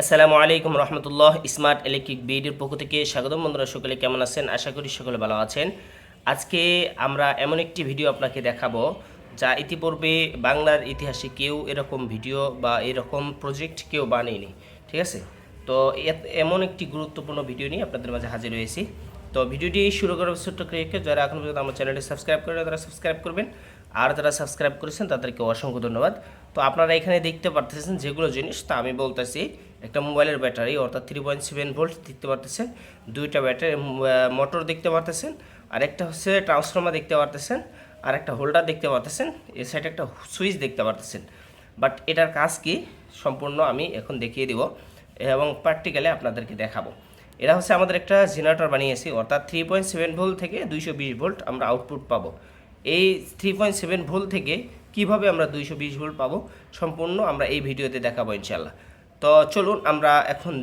আসসালামু আলাইকুম রহমতুল্লাহ smart electric বিডির পক্ষ থেকে স্বাগতম বন্ধুরা, সকলে কেমন আছেন? আশা করি সকলে ভালো আছেন। আজকে আমরা এমন একটি ভিডিও আপনাকে দেখাবো, যা ইতিপূর্বে বাংলার ইতিহাসে কেউ এরকম ভিডিও বা এরকম প্রজেক্ট কেউ বানিয়েনি, ঠিক আছে? তো এমন একটি গুরুত্বপূর্ণ ভিডিও নিয়ে আপনাদের মাঝে হাজির হয়েছি। তো ভিডিওটি শুরু করার ছোট্ট ক্রিয়েকে যারা এখন পর্যন্ত আমার চ্যানেলটি সাবস্ক্রাইব করে তারা সাবস্ক্রাইব করবেন। আর যারা সাবস্ক্রাইব করেছেন, তাদেরকে অসংখ্য ধন্যবাদ। তো আপনারা এখানে দেখতে পারতেছেন যেগুলো জিনিস, তা আমি বলতেছি, একটা মোবাইলের ব্যাটারি, অর্থাৎ থ্রি পয়েন্ট সেভেন ভোল্ট দেখতে পারতেছেন। দুইটা ব্যাটারি মোটর দেখতে পারতেছেন আর একটা হচ্ছে ট্রান্সফর্মার দেখতে পারতেছেন আর একটা হোল্ডার দেখতে পারতেছেন, এ সাইডে একটা সুইচ দেখতে পারতেছেন। বাট এটার কাজ কি? সম্পূর্ণ আমি এখন দেখিয়ে দিব এবং প্র্যাকটিক্যালি আপনাদেরকে দেখাবো। এটা হচ্ছে আমাদের একটা জেনারেটর বানিয়েছি, অর্থাৎ থ্রি পয়েন্ট সেভেন ভোল্ট থেকে দুইশো বিশ ভোল্ট আমরা আউটপুট পাবো। এই থ্রি পয়েন্ট সেভেন ভোল্ট থেকে কীভাবে আমরা দুইশো বিশ ভোল্ট পাবো সম্পূর্ণ আমরা এই ভিডিওতে দেখাবো ইনশাল্লাহ তো চলুন আমরা এখন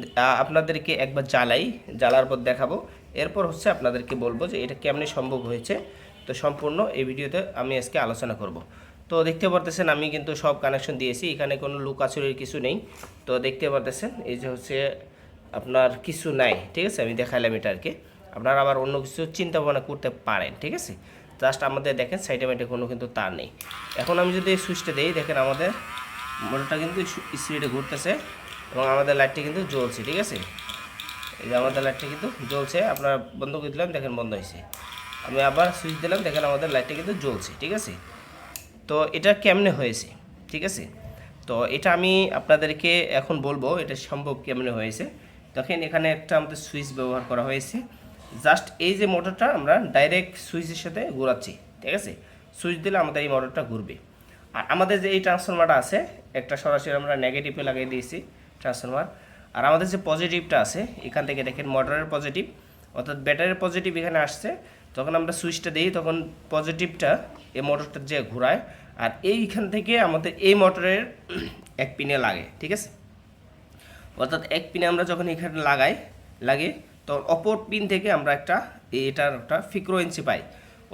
আপনাদেরকে একবার জ্বালাই, জ্বালার পর দেখাবো। এরপর হচ্ছে আপনাদেরকে বলব যে এটা কেমনি সম্ভব হয়েছে। তো সম্পূর্ণ এই ভিডিওতে আমি আজকে আলোচনা করব। তো দেখতে পারতেছেন আমি কিন্তু সব কানেকশন দিয়েছি, এখানে কোনো লুকাচুরির কিছু নেই। তো দেখতে পারতেছেন এই যে হচ্ছে আপনার কিছু নাই, ঠিক আছে? আমি দেখাইলাম কি আপনারা আবার অন্য কিছু চিন্তা ভাবনা করতে পারেন, ঠিক আছে? জাস্ট আমাদের দেখেন সাইডে মাইডে কোনো কিন্তু তার নেই। এখন আমি যদি সুইচটা দিই, দেখেন আমাদের মোটরটা কিন্তু স্পিডে ঘুরতেছে এবং আমাদের লাইটটি কিন্তু জ্বলছে, ঠিক আছে? এই যে আমাদের লাইটটা কিন্তু জ্বলছে, আপনারা বন্ধ করে দিলাম, দেখেন বন্ধ হয়েছে। আমি আবার সুইচ দিলাম, দেখেন আমাদের লাইটটা কিন্তু জ্বলছে, ঠিক আছে? তো এটা কেমনে হয়েছে, ঠিক আছে? তো এটা আমি আপনাদেরকে এখন বলব, এটা সম্ভব কেমনে হয়েছে? দেখেন এখানে একটা আমাদের সুইচ ব্যবহার করা হয়েছে। জাস্ট এই যে মোটরটা আমরা ডাইরেক্ট সুইচের সাথে ঘোরাচ্ছি, ঠিক আছে? সুইচ দিলে আমাদের এই মোটরটা ঘুরবে। আর আমাদের যে এই ট্রান্সফরমারটা আছে, একটা সরাসরি আমরা নেগেটিভে লাগিয়ে দিয়েছি ট্রান্সফরমার আর আমাদের যে পজিটিভটা আছে, এখান থেকে দেখেন মোটরের পজিটিভ অর্থাৎ ব্যাটারির পজিটিভ এখানে আসছে। তখন আমরা সুইচটা দিই, তখন পজিটিভটা এই মোটরটা যে ঘোরায়। আর এইখান থেকে আমাদের এই মোটরের এক পিনে লাগে, ঠিক আছে? অর্থাৎ এক পিনে আমরা যখন এখানে লাগাই লাগে তখন অপর পিন থেকে আমরা একটা এটার একটা ফ্রিকোয়েন্সি পাই।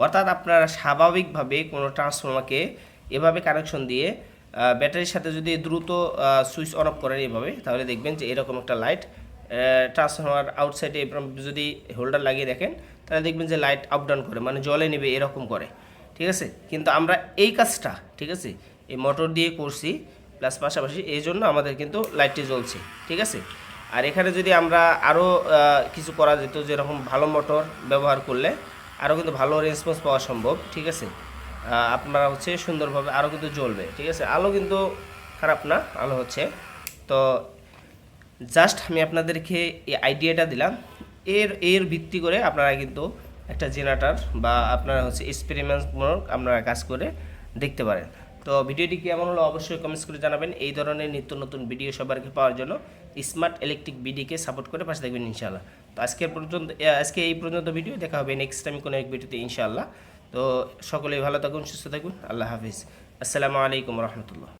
অর্থাৎ আপনারা স্বাভাবিকভাবে কোনো ট্রান্সফর্মারকে এভাবে কানেকশন দিয়ে ব্যাটারির সাথে যদি দ্রুত সুইচ অন অফ করেন এভাবে, তাহলে দেখবেন যে এরকম একটা লাইট ট্রান্সফর্মার আউটসাইডে যদি হোল্ডার লাগিয়ে দেখেন, তাহলে দেখবেন যে লাইট আপ ডাউন করে মানে জলে নেবে এরকম করে। ঠিক আছে? কিন্তু আমরা এই কাজটা, ঠিক আছে? এই মোটর দিয়ে করছি প্লাস পাশাপাশি এই জন্য আমাদের কিন্তু লাইটটি জ্বলছে। ঠিক আছে? আর এখানে যদি আমরা আরও কিছু করা যেত, যেরকম ভালো মোটর ব্যবহার করলে আরও কিন্তু ভালো রেসপন্স পাওয়া সম্ভব, ঠিক আছে? আপনারা হচ্ছে সুন্দরভাবে আরও কিন্তু জ্বলবে, ঠিক আছে? আলো কিন্তু খারাপ না, আলো হচ্ছে। তো জাস্ট আমি আপনাদেরকে এই আইডিয়াটা দিলাম। এর এর ভিত্তি করে আপনারা কিন্তু একটা জেনারেটার বা আপনারা হচ্ছে এক্সপেরিমেন্টমূলক আপনারা কাজ করে দেখতে পারেন। তো ভিডিওটি কেমন হলো অবশ্যই কমেন্টস করে জানাবেন। এই ধরনের নিত্য নতুন ভিডিও সবারকে পাওয়ার জন্য স্মার্ট ইলেকট্রিক বিডিকে সাপোর্ট করে পাশে থাকবেন ইনশাআল্লাহ। তো আজকের পর্যন্ত আজকে এই পর্যন্ত ভিডিও দেখা হবে নেক্সট টাইম কোনো এক ভিডিওতে ইনশাআল্লাহ। তো সকলেই ভালো থাকুন, সুস্থ থাকুন, আল্লাহ হাফিজ। আসসালামু আলাইকুম রহমতুল্লাহ।